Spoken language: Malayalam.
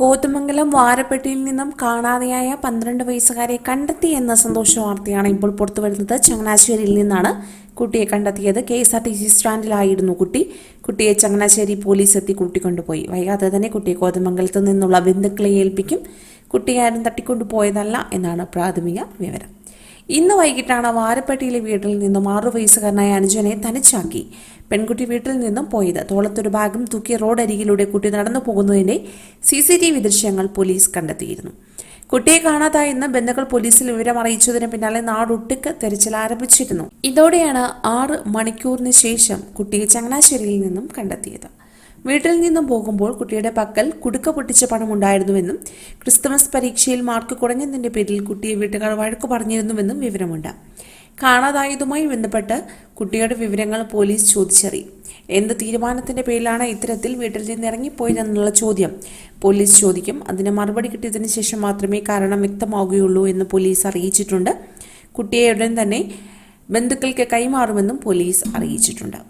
കോതമംഗലം വാരപ്പെട്ടിയിൽ നിന്നും കാണാതെയായ പന്ത്രണ്ട് വയസ്സുകാരെ കണ്ടെത്തി എന്ന സന്തോഷ വാർത്തയാണ് ഇപ്പോൾ പുറത്തുവരുന്നത് ചങ്ങനാശ്ശേരിയിൽ നിന്നാണ് കുട്ടിയെ കണ്ടെത്തിയത്. K S R T C സ്റ്റാൻഡിലായിരുന്നു കുട്ടി. കുട്ടിയെ ചങ്ങനാശ്ശേരി പോലീസ് എത്തി കൂട്ടിക്കൊണ്ടുപോയി. വൈകാതെ തന്നെ കുട്ടിയെ കോതമംഗലത്ത് നിന്നുള്ള ബന്ധുക്കളെ ഏൽപ്പിക്കും. കുട്ടിയെ ആരും തട്ടിക്കൊണ്ടുപോയതല്ല എന്നാണ് പ്രാഥമിക വിവരം. ഇന്ന് വൈകിട്ടാണ് വാരപ്പെട്ടിയിലെ വീട്ടിൽ നിന്നും ആറു വയസ്സുകാരനായ അനുജനെ തനിച്ചാക്കി. പെൺകുട്ടി വീട്ടിൽ നിന്നും പോയത്. തോളത്തൊരു ബാഗും തൂക്കി റോഡരികിലൂടെ കുട്ടി നടന്നു പോകുന്നതിന്റെ സി സി ടി വി ദൃശ്യങ്ങൾ പോലീസ് കണ്ടെത്തിയിരുന്നു. കുട്ടിയെ കാണാതായെന്ന് ബന്ധുക്കൾ പോലീസിൽ വിവരം അറിയിച്ചതിന് പിന്നാലെ നാടൊട്ടുക്ക് തെരച്ചിൽ ആരംഭിച്ചിരുന്നു. ഇതോടെയാണ് ആറ് മണിക്കൂറിന് ശേഷം കുട്ടിയെ ചങ്ങനാശ്ശേരിയിൽ നിന്നും കണ്ടെത്തിയത്. വീട്ടിൽ നിന്നും പോകുമ്പോൾ കുട്ടിയുടെ പക്കൽ കുടുക്ക പൊട്ടിച്ച പണമുണ്ടായിരുന്നുവെന്നും ക്രിസ്തുമസ് പരീക്ഷയിൽ മാർക്ക് കുറഞ്ഞതിന്റെ പേരിൽ കുട്ടിയെ വീട്ടുകാർ വഴക്കു പറഞ്ഞിരുന്നുവെന്നും വിവരമുണ്ട്. കാണാതായതുമായി ബന്ധപ്പെട്ട് കുട്ടിയുടെ വിവരങ്ങൾ പോലീസ് ചോദിച്ചറി. എന്ത് തീരുമാനത്തിന്റെ പേരിലാണ് ഇത്തരത്തിൽ വീട്ടിൽ നിന്ന് ഇറങ്ങിപ്പോയതെന്നുള്ള ചോദ്യം പോലീസ് ചോദിക്കും. അതിന് മറുപടി കിട്ടിയതിനു ശേഷം മാത്രമേ കാരണം വ്യക്തമാവുകയുള്ളൂ എന്ന് പോലീസ് അറിയിച്ചിട്ടുണ്ട്. കുട്ടിയെ ഉടൻ തന്നെ ബന്ധുക്കൾക്ക് കൈമാറുമെന്നും പോലീസ് അറിയിച്ചിട്ടുണ്ട്.